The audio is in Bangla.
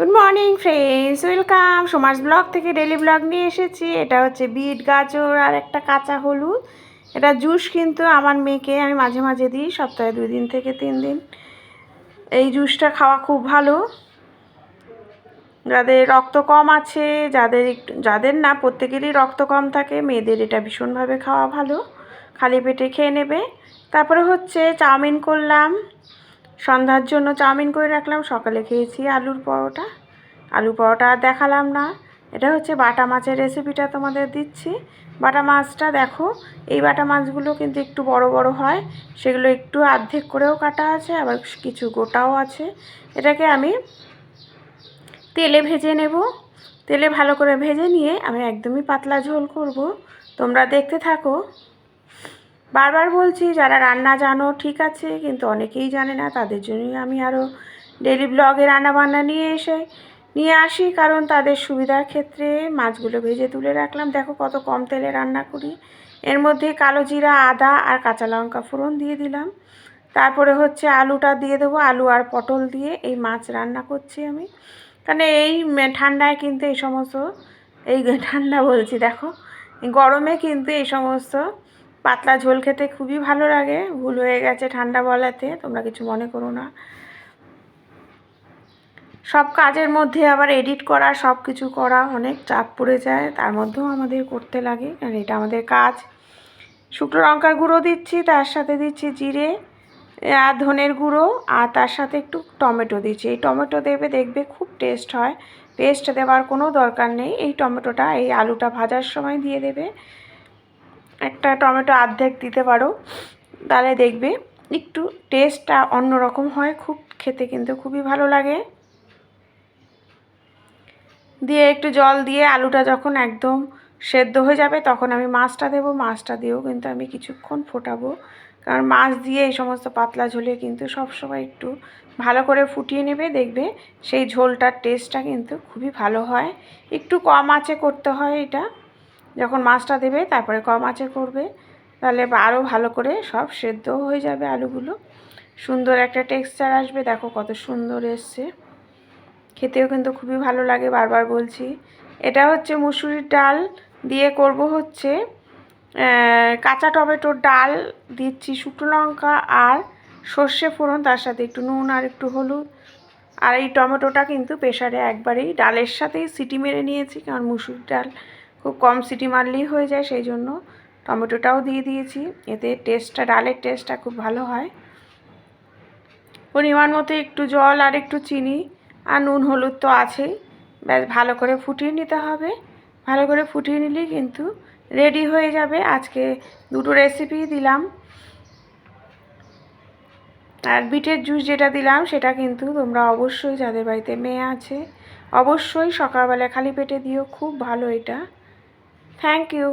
Good morning friends welcome Samaj blog থেকে ডেলি ব্লগ নিয়ে এসেছি। এটা হচ্ছে বিট, গাজর আর একটা কাঁচা হলুদ। এটা জুস কিন্তু আমার মেয়েকে আমি মাঝে মাঝে দিই, সপ্তাহে দুই দিন থেকে তিন দিন। এই জুসটা খাওয়া খুব ভালো। যাদের রক্ত কম আছে, যাদের একটু যাদের না, প্রত্যেকেরই রক্ত কম থাকে, মেয়েদের এটা ভীষণভাবে খাওয়া ভালো। খালি পেটে খেয়ে নেবে। তারপরে হচ্ছে চাউমিন করলাম। সন্ধ্যার জন্য চাউমিন করে রাখলাম, সকালে খেয়েছি আলুর পরোটা। আলু পরোটা আর দেখালাম না। এটা হচ্ছে বাটা মাছের রেসিপিটা তোমাদের দিচ্ছি। বাটা মাছটা দেখো, এই বাটা মাছগুলো কিন্তু একটু বড় বড় হয়, সেগুলো একটু অর্ধেক করেও কাটা আছে, আবার কিছু গোটাও আছে। এটাকে আমি তেলে ভেজে নেব। তেলে ভালো করে ভেজে নিয়ে আমি একদমই পাতলা ঝোল করব। তোমরা দেখতে থাকো। বারবার বলছি, যারা রান্না জানো, ঠিক আছে, কিন্তু অনেকেই জানে না, তাদের জন্যই আমি আরও ডেলি ব্লগে রান্নাবান্না নিয়ে এসে, নিয়ে আসি, কারণ তাদের সুবিধার ক্ষেত্রে মাছগুলো ভেজে তুলে রাখলাম। দেখো কত কম তেলে রান্না করি। এর মধ্যে কালো জিরা, আদা আর কাঁচা লঙ্কা ফোড়ন দিয়ে দিলাম। তারপরে হচ্ছে আলুটা দিয়ে দেবো, আলু আর পটল দিয়ে এই মাছ রান্না করছি আমি। কারণ এই ঠান্ডায় কিন্তু এই সমস্ত, এই ঠান্ডা বলছি, দেখো গরমে কিন্তু এই সমস্ত পাতলা ঝোল খেতে খুবই ভালো লাগে। ভুল হয়ে গেছে ঠান্ডা বলাতে, তোমরা কিছু মনে করো না। সব কাজের মধ্যে আবার এডিট করা, সব কিছু করা অনেক চাপ পড়ে যায়, তার মধ্যেও আমাদের করতে লাগে, কারণ এটা আমাদের কাজ। শুকনো লঙ্কার গুঁড়ো দিচ্ছি, তার সাথে দিচ্ছি জিরে আর ধনের গুঁড়ো, আর তার সাথে একটু টমেটো দিচ্ছি। এই টমেটো দেবে, দেখবে খুব টেস্ট হয়। পেস্ট দেওয়ার কোনো দরকার নেই। এই টমেটোটা, এই আলুটা ভাজার সময় দিয়ে দেবে। একটা টমেটো অর্ধেক দিতে পারো, তাহলে দেখবে একটু টেস্টটা অন্যরকম হয়, খুব খেতে কিন্তু খুবই ভালো লাগে। দিয়ে একটু জল দিয়ে আলুটা যখন একদম সেদ্ধ হয়ে যাবে, তখন আমি মাছটা দেবো। মাছটা দিয়েও কিন্তু আমি কিছুক্ষণ ফোটাবো। কারণ মাছ দিয়ে এই সমস্ত পাতলা ঝোলে কিন্তু সবসময় একটু ভালো করে ফুটিয়ে নেবে, দেখবে সেই ঝোলটার টেস্টটা কিন্তু খুবই ভালো হয়। একটু কম আঁচে করতে হয় এটা। যখন মাছটা দেবে, তারপরে কম আঁচে করবে। তাহলে আরও ভালো করে সব সেদ্ধ হয়ে যাবে আলুগুলো। সুন্দর একটা টেক্সচার আসবে, দেখো কত সুন্দর এসছে। খেতেও কিন্তু খুবই ভালো লাগে, বারবার বলছি। এটা হচ্ছে মুসুরির ডাল দিয়ে করব হচ্ছে কাঁচা টমেটোর ডাল, দিচ্ছি শুকনো লঙ্কা আর সর্ষে ফোড়ন, তার সাথে একটু নুন আর একটু হলুদ। আর এই টমেটোটা কিন্তু প্রেশারে একবারেই ডালের সাথেই সিটি মেরে নিয়েছি, কারণ মুসুর ডাল খুব কম সিটি মারলেই হয়ে যায় সেই জন্য। টমেটোটাও দিয়ে দিয়েছি। এতে টেস্টটা ডালের টেস্টটা খুব ভালো হয়। পরিমাণ মতো একটু জল আর একটু চিনি আর নুন, হলুদ তো আছেই। ব্যাস, ভালো করে ফুটিয়ে নিতে হবে। ভালো করে ফুটিয়ে নিলেই কিন্তু রেডি হয়ে যাবে। আজকে দুটো রেসিপি দিলাম। আর বিটের জুস যেটা দিলাম, সেটা কিন্তু তোমরা অবশ্যই যাদের বাড়িতে মেয়ে আছে, অবশ্যই সকালবেলা খালি পেটে দিও। খুব ভালো এটা। Thank you